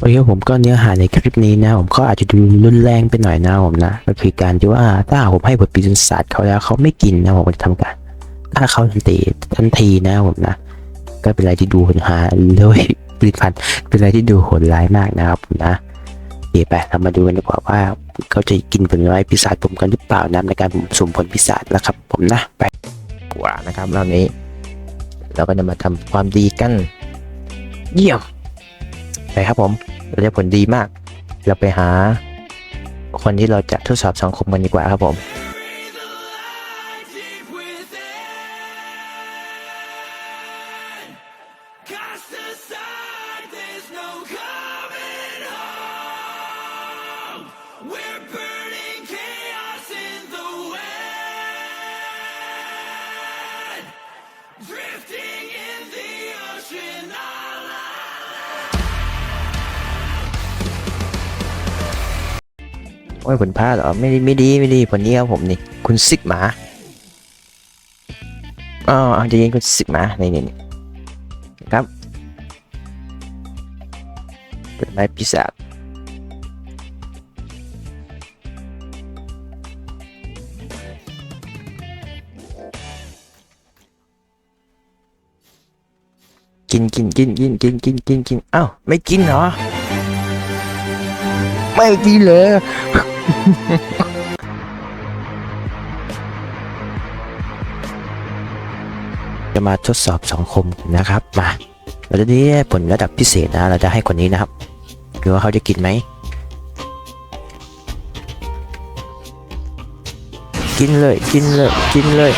โอเคผมก็เนื้อหาในคลิปนี้นะผมก็อาจจะดูรุนแรงไปหน่อยนะผมนะ ก็คือการที่ว่าถ้าผมให้บทปีศาจเขาแล้วเขาไม่กินนะผมจะทำการฆ่าเขาทันทีทันทีนะผมนะ ก็เป็นอะไรที่ดูโหดหาเลยผลิตภัณฑ์เป็นอะไรที่ดูโหดร้ายมากนะครับผมนะโอเคไปเรามาดูกันดีกว่าว่าเขาจะกินผลไม้ปีศาจผมกันหรือเปล่านะในการผมสุ่มผลปีศาจแล้วครับ ผมนะไปกว่านะครับรอบนี้ เราก็จะมาทำความดีกัน เยี่ยม ครับผมเราจะผลดีมาก เราไปหา คนที่เราจะทดสอบสังคมกันดีกว่าครับผม โอ้ยผลพลาดเหรอไม่ดีไม่ดีไม่ดีผลนี้ครับผมนี่คุณซิกหมาอ๋อเอาจะยิงคุณซิกหมานี่นี่นี่ครับเป็นไม้ปีศาจกินกินกินกินกินกินกินกินอ้าวไม่กินเหรอ ไม่กินเลย จะมาทดสอบสังคมนนะครับ มา เราจะได้ผลระดับพิเศษนะ เราจะให้คนนี้นะครับ ดูว่าเขาจะกินไหม กินเลย กินเลย กินเลย